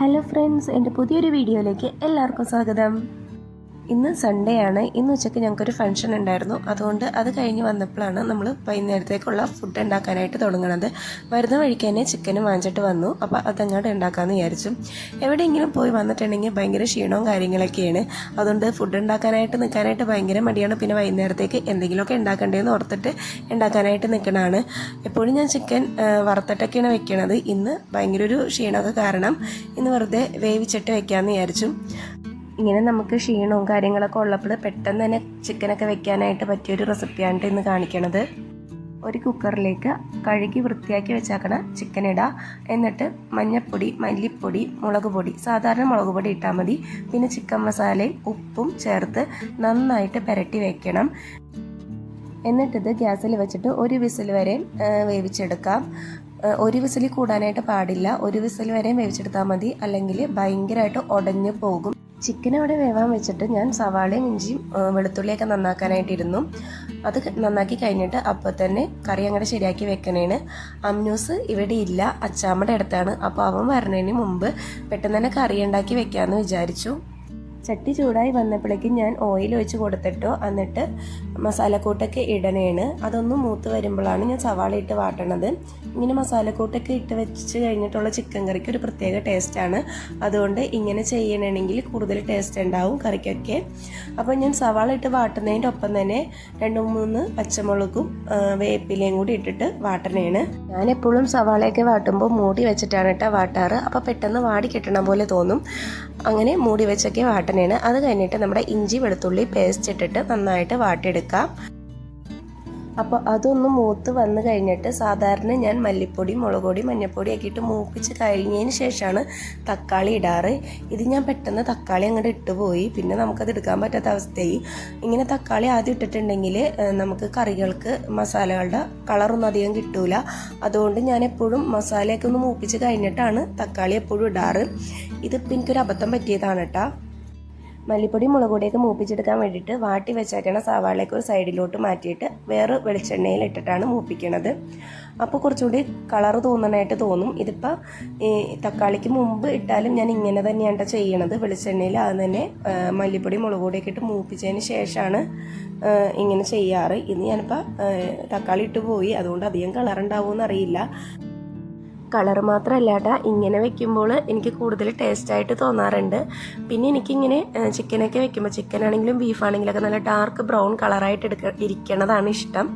Hello friends എന്റെ പുതിയൊരു വീഡിയോയിലേക്ക് എല്ലാവർക്കും സ്വാഗതം. ഇന്ന് സൺഡേ ആണ്. ഇന്ന് ഉച്ചയ്ക്ക് ഞങ്ങൾക്കൊരു ഫംഗ്ഷൻ ഉണ്ടായിരുന്നു. അതുകൊണ്ട് അത് കഴിഞ്ഞ് വന്നപ്പോഴാണ് നമ്മൾ വൈകുന്നേരത്തേക്കുള്ള ഫുഡ് ഉണ്ടാക്കാനായിട്ട് തുടങ്ങണത്. വരുന്ന വഴിക്ക് തന്നെ ചിക്കനും വാങ്ങിച്ചിട്ട് വന്നു. അപ്പോൾ അതങ്ങോട്ട് ഉണ്ടാക്കാമെന്ന് വിചാരിച്ചു. എവിടെയെങ്കിലും പോയി വന്നിട്ടുണ്ടെങ്കിൽ ഭയങ്കര ക്ഷീണവും കാര്യങ്ങളൊക്കെയാണ്. അതുകൊണ്ട് ഫുഡ് ഉണ്ടാക്കാനായിട്ട് നിൽക്കാനായിട്ട് ഭയങ്കര മടിയാണ്. പിന്നെ വൈകുന്നേരത്തേക്ക് എന്തെങ്കിലുമൊക്കെ ഉണ്ടാക്കണ്ടേന്ന് ഓർത്തിട്ട് ഉണ്ടാക്കാനായിട്ട് നിൽക്കണതാണ്. എപ്പോഴും ഞാൻ ചിക്കൻ വറുത്തിട്ടൊക്കെയാണ് വെക്കണത്. ഇന്ന് ഭയങ്കര ഒരു ക്ഷീണമൊക്കെ കാരണം ഇന്ന് വെറുതെ വേവിച്ചിട്ട് വെക്കാമെന്ന് വിചാരിച്ചു. ഇങ്ങനെ നമുക്ക് ക്ഷീണവും കാര്യങ്ങളൊക്കെ ഉള്ളപ്പോൾ പെട്ടെന്ന് തന്നെ ചിക്കനൊക്കെ വെക്കാനായിട്ട് പറ്റിയൊരു റെസിപ്പിയാണ് ഇന്ന് കാണിക്കണത്. ഒരു കുക്കറിലേക്ക് കഴുകി വൃത്തിയാക്കി വെച്ചാക്കണ ചിക്കൻ ഇടാം. എന്നിട്ട് മഞ്ഞൾപ്പൊടി മല്ലിപ്പൊടി മുളക് പൊടി സാധാരണ മുളക് പൊടി ഇട്ടാൽ മതി. പിന്നെ ചിക്കൻ മസാലയും ഉപ്പും ചേർത്ത് നന്നായിട്ട് പുരട്ടി വെക്കണം. എന്നിട്ടിത് ഗ്യാസിൽ വെച്ചിട്ട് ഒരു വിസിൽ വരെ വേവിച്ചെടുക്കാം. ഒരു വിസിൽ കൂടാനായിട്ട് പാടില്ല. ഒരു വിസിൽ വരെ വേവിച്ചെടുത്താൽ മതി. അല്ലെങ്കിൽ ഭയങ്കരമായിട്ട് ഉടഞ്ഞു പോകും. ചിക്കൻ അവിടെ വേവാൻ വെച്ചിട്ട് ഞാൻ സവാളയും ഇഞ്ചിയും വെളുത്തുള്ളിയൊക്കെ നന്നാക്കാനായിട്ടിരുന്നു. അത് നന്നാക്കി കഴിഞ്ഞിട്ട് അപ്പോൾ തന്നെ കറി അങ്ങോട്ട് ശരിയാക്കി വെക്കണേന്. അമ്നൂസ് ഇവിടെ ഇല്ല അച്ചാമ്മയുടെ അടുത്താണ്. അപ്പോൾ അവൻ വരണതിന് മുമ്പ് പെട്ടെന്ന് തന്നെ കറി ഉണ്ടാക്കി വെക്കാമെന്ന് വിചാരിച്ചു. ചട്ടി ചൂടായി വന്നപ്പോഴേക്കും ഞാൻ ഓയിൽ ഒഴിച്ച് കൊടുത്തിട്ടോ. എന്നിട്ട് മസാലക്കൂട്ടൊക്കെ ഇടണേണ്. അതൊന്ന് മൂത്ത് വരുമ്പോഴാണ് ഞാൻ സവാള ഇട്ട് വാട്ടണത്. ഇങ്ങനെ മസാലക്കൂട്ടൊക്കെ ഇട്ട് വെച്ച് കഴിഞ്ഞിട്ടുള്ള ചിക്കൻ കറിക്ക് ഒരു പ്രത്യേക ടേസ്റ്റാണ്. അതുകൊണ്ട് ഇങ്ങനെ ചെയ്യണമെങ്കിൽ കൂടുതൽ ടേസ്റ്റ് ഉണ്ടാവും കറിക്കൊക്കെ. അപ്പോൾ ഞാൻ സവാള ഇട്ട് വാട്ടുന്നതിന്റെ ഒപ്പം തന്നെ രണ്ട് മൂന്ന് പച്ചമുളകും വേപ്പിലയും കൂടി ഇട്ടിട്ട് വാട്ടണേണ്. ഞാൻ എപ്പോഴും സവാളയൊക്കെ വാട്ടുമ്പോൾ മൂടി വെച്ചിട്ടാണ് കേട്ടോ വാട്ടാറ്. അപ്പോൾ പെട്ടെന്ന് വാടി കിട്ടണ പോലെ തോന്നും. അങ്ങനെ മൂടി വെച്ചൊക്കെ വാട്ടണേണ്. അത് കഴിഞ്ഞിട്ട് നമ്മുടെ ഇഞ്ചി വെളുത്തുള്ളി പേസ്റ്റ് ഇട്ടിട്ട് നന്നായിട്ട് വാട്ടിയെടുക്കാം അപ്പോൾ അതൊന്ന് മൂത്ത് വന്നു കഴിഞ്ഞിട്ട് സാധാരണ ഞാൻ മല്ലിപ്പൊടി മുളക് പൊടി മഞ്ഞൾപ്പൊടി ആക്കിയിട്ട് മൂപ്പിച്ച് കഴിഞ്ഞതിന് ശേഷമാണ് തക്കാളി ഇടാറ്. ഇത് ഞാൻ പെട്ടെന്ന് തക്കാളി അങ്ങോട്ട് ഇട്ടുപോയി പിന്നെ നമുക്കത് എടുക്കാൻ പറ്റാത്ത അവസ്ഥയായി. ഇങ്ങനെ തക്കാളി ആദ്യം ഇട്ടിട്ടുണ്ടെങ്കിൽ നമുക്ക് കറികൾക്ക് മസാലകളുടെ കളറൊന്നും അധികം കിട്ടൂല. അതുകൊണ്ട് ഞാൻ എപ്പോഴും മസാലയൊക്കെ ഒന്ന് മൂപ്പിച്ച് കഴിഞ്ഞിട്ടാണ് തക്കാളി എപ്പോഴും ഇടാറ്. ഇതിപ്പോൾ എനിക്കൊരു അബദ്ധം പറ്റിയതാണ് കേട്ടോ മല്ലിപ്പൊടി മുളക് മൂപ്പിച്ചെടുക്കാൻ വേണ്ടിയിട്ട് വാട്ടി വെച്ചേക്കണ സവാളയൊക്കെ ഒരു സൈഡിലോട്ട് മാറ്റിയിട്ട് വേറെ വെളിച്ചെണ്ണയിൽ ഇട്ടിട്ടാണ് മൂപ്പിക്കണത്. അപ്പോൾ കുറച്ചുകൂടി കളർ തോന്നണായിട്ട് തോന്നും. ഇതിപ്പോൾ ഈ തക്കാളിക്ക് മുമ്പ് ഇട്ടാലും ഞാൻ ഇങ്ങനെ തന്നെയാണ് ചെയ്യണത്. വെളിച്ചെണ്ണയിൽ അത് തന്നെ മല്ലിപ്പൊടി മുളക് ഇട്ട് മൂപ്പിച്ചതിന് ശേഷമാണ് ഇങ്ങനെ ചെയ്യാറ്. ഇന്ന് ഞാനിപ്പോൾ തക്കാളി ഇട്ട് പോയി. അതുകൊണ്ട് അധികം കളർ ഉണ്ടാവുമെന്ന് അറിയില്ല കളർ മാത്രമല്ല കേട്ടോ ഇങ്ങനെ വെക്കുമ്പോൾ എനിക്ക് കൂടുതൽ ടേസ്റ്റായിട്ട് തോന്നാറുണ്ട്. പിന്നെ എനിക്കിങ്ങനെ ചിക്കനൊക്കെ വെക്കുമ്പോൾ ചിക്കൻ ആണെങ്കിലും ബീഫ് ആണെങ്കിലും ഒക്കെ നല്ല ഡാർക്ക് ബ്രൗൺ കളറായിട്ട് എടുക്ക ഇരിക്കണതാണ് ഇഷ്ടം.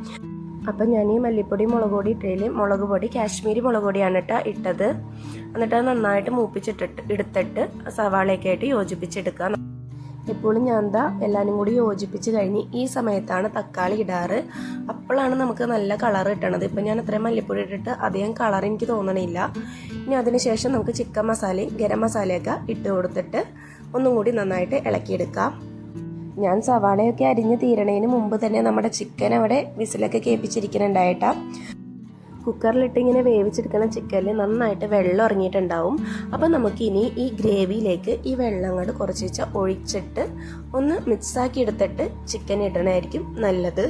അപ്പം ഞാൻ ഈ മല്ലിപ്പൊടി മുളക് പൊടി ഇട്ടതിൽ മുളക് പൊടി കാശ്മീരി മുളക് പൊടിയാണ് കേട്ടോ ഇട്ടത്. എന്നിട്ട് അത് നന്നായിട്ട് മൂപ്പിച്ചിട്ടിട്ട് എടുത്തിട്ട് സവാളയൊക്കെ ആയിട്ട് യോജിപ്പിച്ചെടുക്കുക. എപ്പോഴും ഞാൻ എന്താ എല്ലാവരും കൂടി യോജിപ്പിച്ച് കഴിഞ്ഞ് ഈ സമയത്താണ് തക്കാളി ഇടാറ്. അപ്പോഴാണ് നമുക്ക് നല്ല കളർ കിട്ടണത്. ഇപ്പം ഞാൻ അത്രയും മല്ലിപ്പൊടി ഇട്ടിട്ട് അധികം കളർ എനിക്ക് തോന്നണില്ല. ഇനി അതിനുശേഷം നമുക്ക് ചിക്കൻ മസാലയും ഗരം മസാലയൊക്കെ ഇട്ട് കൊടുത്തിട്ട് ഒന്നും കൂടി നന്നായിട്ട് ഇളക്കിയെടുക്കാം. ഞാൻ സവാളയൊക്കെ അരിഞ്ഞ് തീരണതിന് മുമ്പ് തന്നെ നമ്മുടെ ചിക്കൻ അവിടെ വിസിലൊക്കെ കേൾപ്പിച്ചിരിക്കുന്നുണ്ടായിട്ടാ. കുക്കറിലിട്ട് ഇങ്ങനെ വേവിച്ചെടുക്കുന്ന ചിക്കനിൽ നന്നായിട്ട് വെള്ളം ഇറങ്ങിയിട്ടുണ്ടാവും. അപ്പം നമുക്കിനി ഈ ഗ്രേവിയിലേക്ക് ഈ വെള്ളം അങ്ങോട്ട് കുറച്ച് വെച്ചാൽ ഒഴിച്ചിട്ട് ഒന്ന് മിക്സാക്കി എടുത്തിട്ട് ചിക്കൻ ഇടണമായിരിക്കും നല്ലത്.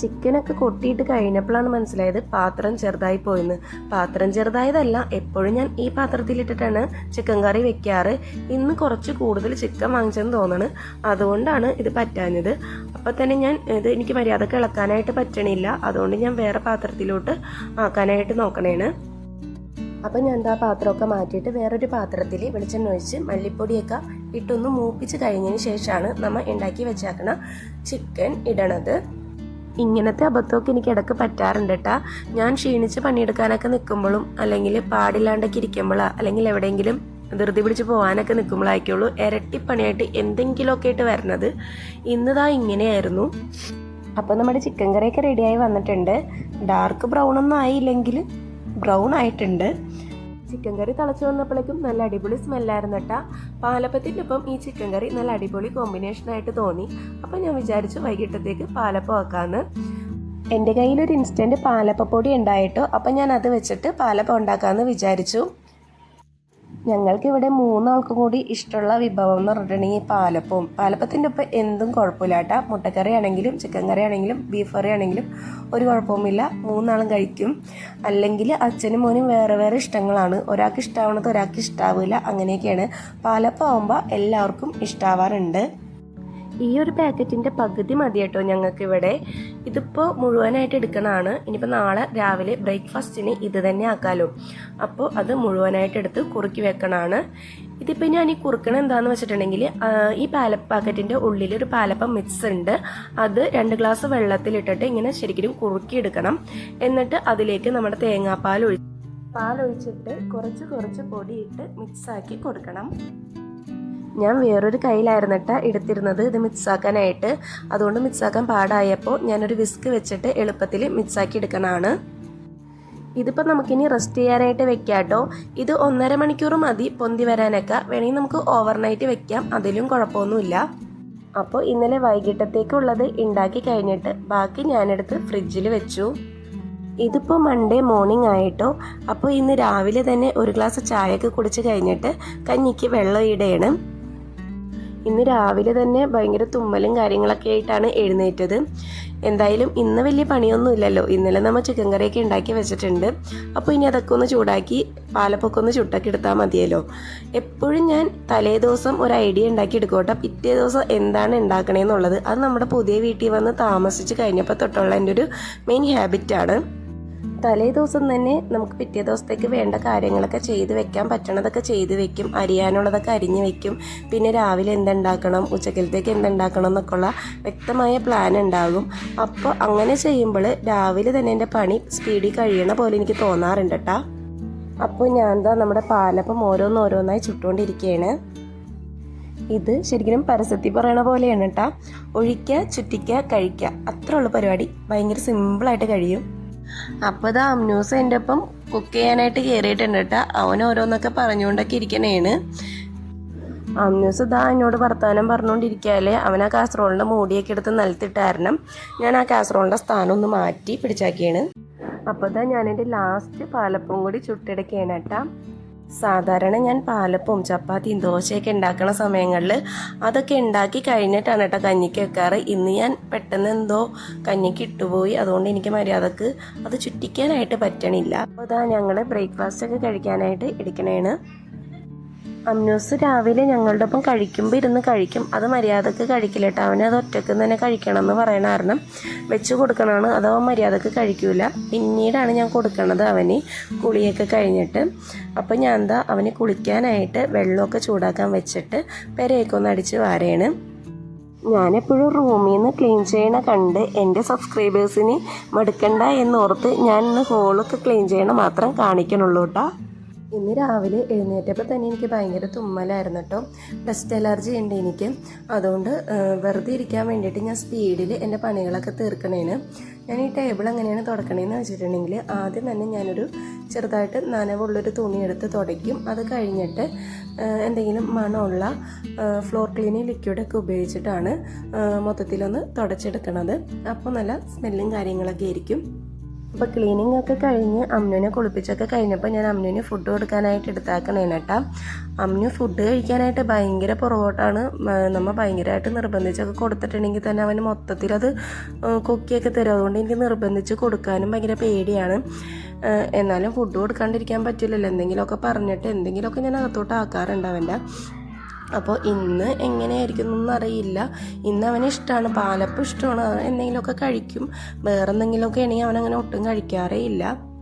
ചിക്കനൊക്കെ കൊട്ടിയിട്ട് കഴിഞ്ഞപ്പോഴാണ് മനസ്സിലായത് പാത്രം ചെറുതായി പോയെന്ന്. പാത്രം ചെറുതായതല്ല എപ്പോഴും ഞാൻ ഈ പാത്രത്തിലിട്ടിട്ടാണ് ചിക്കൻ കറി വെക്കാറ്. ഇന്ന് കുറച്ച് കൂടുതൽ ചിക്കൻ വാങ്ങിച്ചെന്ന് തോന്നണ്. അതുകൊണ്ടാണ് ഇത് പറ്റാഞ്ഞത്. അപ്പോൾ തന്നെ ഞാൻ ഇത് എനിക്ക് മര്യാദയ്ക്ക് ഇളക്കാനായിട്ട് പറ്റണില്ല. അതുകൊണ്ട് ഞാൻ വേറെ പാത്രത്തിലോട്ട് ആക്കാനായിട്ട് നോക്കണേണ്. അപ്പം ഞാൻ എന്താ പാത്രമൊക്കെ മാറ്റിയിട്ട് വേറൊരു പാത്രത്തിൽ വെളിച്ചെണ്ണ ഒഴിച്ച് മല്ലിപ്പൊടിയൊക്കെ ഇട്ടൊന്ന് മൂപ്പിച്ച് കഴിഞ്ഞതിന് ശേഷമാണ് നമ്മൾ ഉണ്ടാക്കി വെച്ചേക്കണ ചിക്കൻ ഇടണത്. ഇങ്ങനത്തെ അബദ്ധമൊക്കെ എനിക്ക് ഇടയ്ക്ക് പറ്റാറുണ്ട് കേട്ടാ ഞാൻ ക്ഷീണിച്ച് പണിയെടുക്കാനൊക്കെ നിൽക്കുമ്പോഴും അല്ലെങ്കിൽ പാടില്ലാണ്ടൊക്കെ ഇരിക്കുമ്പോഴാ അല്ലെങ്കിൽ എവിടെയെങ്കിലും ധൃതി പിടിച്ച് പോകാനൊക്കെ നിൽക്കുമ്പോഴായിക്കുള്ളൂ ഇരട്ടി പണിയായിട്ട് എന്തെങ്കിലുമൊക്കെ ആയിട്ട് വരുന്നത് ഇന്നതാ ഇങ്ങനെയായിരുന്നു. അപ്പോൾ നമ്മുടെ ചിക്കൻ കറിയൊക്കെ റെഡിയായി വന്നിട്ടുണ്ട്. ഡാർക്ക് ബ്രൗൺ ഒന്നും ആയില്ലെങ്കിൽ ബ്രൗൺ ആയിട്ടുണ്ട്. ചിക്കൻ കറി തിളച്ചു വന്നപ്പോഴേക്കും നല്ല അടിപൊളി സ്മെല്ലായിരുന്നു കേട്ടാ. പാലപ്പത്തിന്റെ ഒപ്പം ഈ ചിക്കൻ കറി നല്ല അടിപൊളി കോമ്പിനേഷൻ ആയിട്ട് തോന്നി. അപ്പം ഞാൻ വിചാരിച്ചു വൈകിട്ടത്തേക്ക് പാലപ്പം വെക്കാമെന്ന് എന്റെ കയ്യിലൊരു ഇൻസ്റ്റന്റ് പാലപ്പപ്പൊടി ഉണ്ടായിട്ടോ. അപ്പം ഞാൻ അത് വെച്ചിട്ട് പാലപ്പം ഉണ്ടാക്കാമെന്ന് വിചാരിച്ചു. ഞങ്ങൾക്ക് ഇവിടെ മൂന്നാൾക്കും കൂടി ഇഷ്ടമുള്ള വിഭവം എന്ന് പറഞ്ഞിട്ടുണ്ടെങ്കിൽ പാലപ്പവും. പാലപ്പത്തിന്റെ ഒപ്പം എന്തും കുഴപ്പമില്ല കേട്ടോ. മുട്ടക്കറി ആണെങ്കിലും ചിക്കൻ കറി ആണെങ്കിലും ബീഫ് കറി ആണെങ്കിലും ഒരു കുഴപ്പവുമില്ല. മൂന്നാളും കഴിക്കും. അല്ലെങ്കിൽ അച്ഛനും മോനും വേറെ വേറെ ഇഷ്ടങ്ങളാണ്. ഒരാൾക്ക് ഇഷ്ടമാവുന്നത് ഒരാൾക്ക് ഇഷ്ടാവില്ല. അങ്ങനെയൊക്കെയാണ്. പാലപ്പം ആവുമ്പോൾ എല്ലാവർക്കും ഇഷ്ടാവാറുണ്ട്. ഈ ഒരു പാക്കറ്റിന്റെ പകുതി മതി കേട്ടോ ഞങ്ങൾക്ക് ഇവിടെ ഇതിപ്പോൾ മുഴുവനായിട്ട് എടുക്കണതാണ്. ഇനിയിപ്പോൾ നാളെ രാവിലെ ബ്രേക്ക്ഫാസ്റ്റിന് ഇത് തന്നെ ആക്കാലോ. അപ്പോൾ അത് മുഴുവനായിട്ട് എടുത്ത് കുറുക്കി വെക്കണതാണ്. ഇതിപ്പോൾ ഞാൻ ഈ കുറുക്കണ എന്താണെന്ന് വെച്ചിട്ടുണ്ടെങ്കിൽ ഈ പാല പാക്കറ്റിന്റെ ഉള്ളിൽ ഒരു പാലപ്പം മിക്സ് ഉണ്ട്. അത് രണ്ട് ഗ്ലാസ് വെള്ളത്തിലിട്ടിട്ട് ഇങ്ങനെ ശരിക്കും കുറുക്കി എടുക്കണം. എന്നിട്ട് അതിലേക്ക് നമ്മുടെ തേങ്ങാപ്പാൽ ഒഴിച്ച് പാലൊഴിച്ചിട്ട് കുറച്ച് കുറച്ച് പൊടിയിട്ട് മിക്സാക്കി കൊടുക്കണം. ഞാൻ വേറൊരു കയ്യിലായിരുന്നിട്ട് എടുത്തിരുന്നത്. ഇത് മിക്സാക്കാനായിട്ട്. അതുകൊണ്ട് മിക്സാക്കാൻ പാടായപ്പോൾ ഞാനൊരു വിസ്ക് വെച്ചിട്ട് എളുപ്പത്തിൽ മിക്സാക്കി എടുക്കണതാണ് ഇതിപ്പോൾ നമുക്കിനി റെസ്റ്റ് ചെയ്യാനായിട്ട് വെക്കാം കേട്ടോ ഇത് ഒന്നര മണിക്കൂർ മതി പൊന്തി വരാനൊക്കെ. വേണമെങ്കിൽ നമുക്ക് ഓവർനൈറ്റ് വെക്കാം. അതിലും കുഴപ്പമൊന്നുമില്ല. അപ്പോൾ ഇന്നലെ വൈകിട്ടത്തേക്കുള്ളത് ഉണ്ടാക്കി കഴിഞ്ഞിട്ട് ബാക്കി ഞാനെടുത്ത് ഫ്രിഡ്ജിൽ വെച്ചു. ഇതിപ്പോൾ മൺഡേ മോർണിംഗ് ആയിട്ടോ. അപ്പോൾ ഇന്ന് രാവിലെ തന്നെ ഒരു ഗ്ലാസ് ചായയൊക്കെ കുടിച്ച് കഴിഞ്ഞിട്ട് കഞ്ഞിക്ക് വെള്ളം ഇടയാണ് ഇന്ന് രാവിലെ തന്നെ ഭയങ്കര തുമ്മലും കാര്യങ്ങളൊക്കെ ആയിട്ടാണ് എഴുന്നേറ്റത്. എന്തായാലും ഇന്ന് വലിയ പണിയൊന്നുമില്ലല്ലോ. ഇന്നലെ നമ്മൾ ചിക്കൻ കറിയൊക്കെ ഉണ്ടാക്കി വെച്ചിട്ടുണ്ട്. അപ്പോൾ ഇനി അതൊക്കെ ഒന്ന് ചൂടാക്കി പാലപ്പൊക്കെ ഒന്ന് ചുട്ടൊക്കെ എടുത്താൽ മതിയല്ലോ. എപ്പോഴും ഞാൻ തലേ ദിവസം ഒരു ഐഡിയ ഉണ്ടാക്കി എടുക്കോട്ടെ. പിറ്റേ ദിവസം എന്താണ് ഉണ്ടാക്കണേന്നുള്ളത്. അത് നമ്മുടെ പുതിയ വീട്ടിൽ വന്ന് താമസിച്ച് കഴിഞ്ഞപ്പോൾ തൊട്ടുള്ള എന്റെ ഒരു മെയിൻ ഹാബിറ്റാണ് തലേ ദിവസം തന്നെ നമുക്ക് പിറ്റേ ദിവസത്തേക്ക് വേണ്ട കാര്യങ്ങളൊക്കെ ചെയ്ത് വെക്കാൻ പറ്റണതൊക്കെ ചെയ്ത് വെക്കും. അരിയാനുള്ളതൊക്കെ അരിഞ്ഞ് വെക്കും. പിന്നെ രാവിലെ എന്തുണ്ടാക്കണം ഉച്ചക്കലത്തേക്ക് എന്തുണ്ടാക്കണം എന്നൊക്കെയുള്ള വ്യക്തമായ പ്ലാൻ ഉണ്ടാകും. അപ്പോൾ അങ്ങനെ ചെയ്യുമ്പോൾ രാവിലെ തന്നെ എന്റെ പണി സ്പീഡിൽ കഴിയണ പോലെ എനിക്ക് തോന്നാറുണ്ട് കേട്ടോ അപ്പോൾ ഞാൻ എന്താ നമ്മുടെ പാലപ്പം ഓരോന്നോരോന്നായി ചുട്ടുകൊണ്ടിരിക്കുകയാണ് ഇത് ശരിക്കും പരസ്യത്തിൽ പറയണ പോലെയാണ് കേട്ടോ ഒഴിക്കുക ചുറ്റിക്കുക കഴിക്കുക അത്ര ഉള്ള പരിപാടി. ഭയങ്കര സിമ്പിളായിട്ട് കഴിയും. അപ്പോൾ ഇതാ അമ്നൂസ് എന്റെ ഒപ്പം കുക്ക് ചെയ്യാനായിട്ട് കയറിയിട്ടുണ്ട് കേട്ടോ അവൻ ഓരോന്നൊക്കെ പറഞ്ഞുകൊണ്ടൊക്കെ ഇരിക്കണേണ്. അമ്നൂസ് ഇതാ എന്നോട് വർത്തമാനം പറഞ്ഞുകൊണ്ടിരിക്കാല്ലേ അവൻ ആ കാസറോളിന്റെ മൂടിയൊക്കെ എടുത്ത് നിലത്തിട്ടായിരുന്നു ഞാൻ ആ കാസറോളിന്റെ സ്ഥാനം ഒന്ന് മാറ്റി പിടിച്ചാക്കിയാണ്. അപ്പോൾ ഇതാ ഞാൻ എന്റെ ലാസ്റ്റ് പാലപ്പം കൂടി ചുട്ടെടുക്കുകയാണ് കേട്ടോ സാധാരണ ഞാൻ പാലപ്പവും ചപ്പാത്തിയും ദോശയൊക്കെ ഉണ്ടാക്കുന്ന സമയങ്ങളിൽ അതൊക്കെ ഉണ്ടാക്കി കഴിഞ്ഞിട്ടാണ് കേട്ടോ കഞ്ഞിക്ക് വെക്കാറ്. ഇന്ന് ഞാൻ പെട്ടെന്ന് എന്തോ കഞ്ഞിക്ക് ഇട്ടുപോയി. അതുകൊണ്ട് എനിക്ക് മര്യാദയ്ക്ക് അത് ചുറ്റിക്കാനായിട്ട് പറ്റണില്ല. അപ്പോൾ അതാ ഞങ്ങൾ ബ്രേക്ക്ഫാസ്റ്റ് ഒക്കെ കഴിക്കാനായിട്ട് എടുക്കണേണ്. അമ്നൂസ് രാവിലെ ഞങ്ങളുടെ ഒപ്പം കഴിക്കുമ്പോൾ ഇരുന്ന് കഴിക്കും. അത് മര്യാദയ്ക്ക് കഴിക്കില്ല കേട്ടോ അവന് അത് ഒറ്റയ്ക്ക് തന്നെ കഴിക്കണം എന്ന് പറയണ കാരണം വെച്ച് കൊടുക്കണമാണ് അത് മര്യാദയ്ക്ക് കഴിക്കൂല. പിന്നീടാണ് ഞാൻ കൊടുക്കണത് അവന്. കുളിയൊക്കെ കഴിഞ്ഞിട്ട്. അപ്പോൾ ഞാൻ എന്താ അവന് കുളിക്കാനായിട്ട് വെള്ളമൊക്കെ ചൂടാക്കാൻ വെച്ചിട്ട് പെരയൊക്കെ ഒന്ന് അടിച്ച് വാരയാണ്. ഞാനെപ്പോഴും റൂമിൽ നിന്ന് ക്ലീൻ ചെയ്യണ കണ്ട് എന്റെ സബ്സ്ക്രൈബേഴ്സിന് മടുക്കണ്ട എന്നോർത്ത് ഞാൻ ഇന്ന് ഹോളൊക്കെ ക്ലീൻ ചെയ്യണ മാത്രം കാണിക്കണുള്ളൂ കേട്ടോ ഇന്ന് രാവിലെ എഴുന്നേറ്റപ്പോൾ തന്നെ എനിക്ക് ഭയങ്കര തുമ്മലായിരുന്നു കേട്ടോ. ഡസ്റ്റ് അലർജി ഉണ്ട് എനിക്ക്. അതുകൊണ്ട് വെറുതെ ഇരിക്കാൻ വേണ്ടിയിട്ട് ഞാൻ സ്പീഡിൽ എന്റെ പണികളൊക്കെ തീർക്കണേന്. ഞാൻ ഈ ടേബിൾ എങ്ങനെയാണ് തുടക്കണേന്ന് വെച്ചിട്ടുണ്ടെങ്കിൽ ആദ്യം തന്നെ ഞാനൊരു ചെറുതായിട്ട് നനവുള്ളൊരു തുണി എടുത്ത് തുടയ്ക്കും. അത് കഴിഞ്ഞിട്ട് എന്തെങ്കിലും മണമുള്ള ഫ്ലോർ ക്ലീനിങ് ലിക്വിഡൊക്കെ ഉപയോഗിച്ചിട്ടാണ് മൊത്തത്തിലൊന്ന് തുടച്ചെടുക്കണത്. അപ്പോൾ നല്ല സ്മെല്ലും കാര്യങ്ങളൊക്കെ ആയിരിക്കും. അപ്പോൾ ക്ലീനിങ് ഒക്കെ കഴിഞ്ഞ് അമ്നുവിനെ കുളിപ്പിച്ചൊക്കെ കഴിഞ്ഞപ്പോൾ ഞാൻ അമ്നുവിന് ഫുഡ് കൊടുക്കാനായിട്ട് എടുത്താക്കണേന് കേട്ടാ അമ്നു ഫുഡ് കഴിക്കാനായിട്ട് ഭയങ്കര പുറകോട്ടാണ്. നമ്മൾ നമ്മ ഭയങ്കരമായിട്ട് നിർബന്ധിച്ചൊക്കെ കൊടുത്തിട്ടുണ്ടെങ്കിൽ തന്നെ അവന് മൊത്തത്തിൽ അത് കൊക്കിയൊക്കെ തരും. അതുകൊണ്ട് എനിക്ക് നിർബന്ധിച്ച് കൊടുക്കാനും ഭയങ്കര പേടിയാണ്. എന്നാലും ഫുഡ് കൊടുക്കാണ്ടിരിക്കാൻ പറ്റില്ലല്ലോ. എന്തെങ്കിലുമൊക്കെ പറഞ്ഞിട്ട് എന്തെങ്കിലുമൊക്കെ ഞാൻ അകത്തോട്ട് ആക്കാറുണ്ട് അവന്റെ. അപ്പോൾ ഇന്ന് എങ്ങനെയായിരിക്കും എന്നൊന്നും അറിയില്ല ഇന്ന് അവന് ഇഷ്ടമാണ് പാലപ്പം ഇഷ്ടമാണ് എന്തെങ്കിലുമൊക്കെ കഴിക്കും. വേറെ എന്തെങ്കിലുമൊക്കെ ആണെങ്കിൽ അവനങ്ങനെ ഒട്ടും കഴിക്കാറേ ഇല്ല.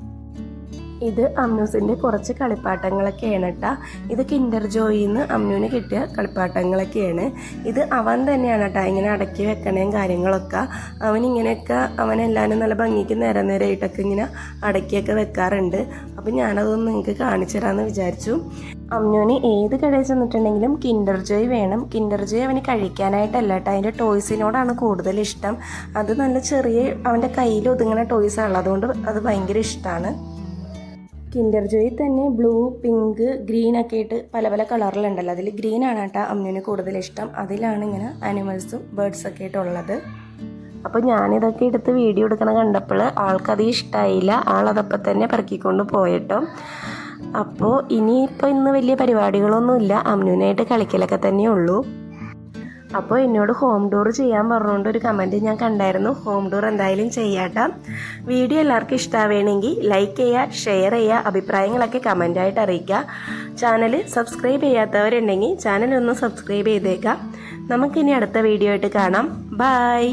ഇത് അമ്നൂസിന്റെ കുറച്ച് കളിപ്പാട്ടങ്ങളൊക്കെയാണ് കേട്ടോ ഇത് കിൻഡർ ജോയിൽ നിന്ന് അമ്നുവിന് കിട്ടിയ കളിപ്പാട്ടങ്ങളൊക്കെയാണ്. ഇത് അവൻ തന്നെയാണ് കേട്ടോ ഇങ്ങനെ അടക്കി വെക്കണേം കാര്യങ്ങളൊക്കെ. അവൻ ഇങ്ങനെയൊക്കെ അവനെല്ലാവരും നല്ല ഭംഗിക്ക് നേരെ നേരെയായിട്ടൊക്കെ ഇങ്ങനെ അടക്കിയൊക്കെ വെക്കാറുണ്ട്. അപ്പം ഞാനതൊന്ന് നിങ്ങൾക്ക് കാണിച്ചു തരാമെന്ന് വിചാരിച്ചു. അമ്നുവിന് ഏത് കടയിൽ ചെന്നിട്ടുണ്ടെങ്കിലും കിൻഡർ ജോയ് വേണം. കിൻഡർ ജോയ് അവന് കഴിക്കാനായിട്ടല്ല കേട്ടോ അതിന്റെ ടോയ്സിനോടാണ് കൂടുതൽ ഇഷ്ടം. അത് നല്ല ചെറിയ അവന്റെ കയ്യിൽ ഒതുങ്ങുന്ന ടോയ്സ് ആണ് അതുകൊണ്ട് അത് ഭയങ്കര ഇഷ്ടമാണ് കിൻഡർ ജോയി തന്നെ ബ്ലൂ പിങ്ക് ഗ്രീൻ ഒക്കെ ആയിട്ട് പല പല കളറിലുണ്ടല്ലോ അതിൽ ആണ് കേട്ടോ അമ്മുവിന് കൂടുതൽ ഇഷ്ടം. അതിലാണ് ഇങ്ങനെ ആനിമൽസും ബേർഡ്സ് ഒക്കെ ആയിട്ടുള്ളത്. അപ്പോൾ ഞാനിതൊക്കെ എടുത്ത് വീഡിയോ എടുക്കണ കണ്ടപ്പോൾ ആൾക്കത് ഇഷ്ടമായില്ല ആളതപ്പം തന്നെ പെറുക്കിക്കൊണ്ട് പോയിട്ടോ. അപ്പോൾ ഇനിയിപ്പോൾ ഇന്ന് വലിയ പരിപാടികളൊന്നുമില്ല. അമ്നുവിനായിട്ട് കളിക്കലൊക്കെ തന്നെ ഉള്ളൂ അപ്പോൾ എന്നോട് ഹോം ടൂർ ചെയ്യാൻ പറഞ്ഞുകൊണ്ട് ഒരു കമന്റ് ഞാൻ കണ്ടായിരുന്നു. ഹോം ടൂർ എന്തായാലും ചെയ്യാട്ടോ. വീഡിയോ എല്ലാവർക്കും ഇഷ്ടമാവേണമെങ്കിൽ ലൈക്ക് ചെയ്യുക ഷെയർ ചെയ്യുക അഭിപ്രായങ്ങളൊക്കെ കമന്റായിട്ട് അറിയിക്കുക ചാനൽ സബ്സ്ക്രൈബ് ചെയ്യാത്തവരുണ്ടെങ്കിൽ ചാനൽ ഒന്ന് സബ്സ്ക്രൈബ് ചെയ്തേക്കാം. നമുക്കിനി അടുത്ത വീഡിയോ ആയിട്ട് കാണാം. ബായ്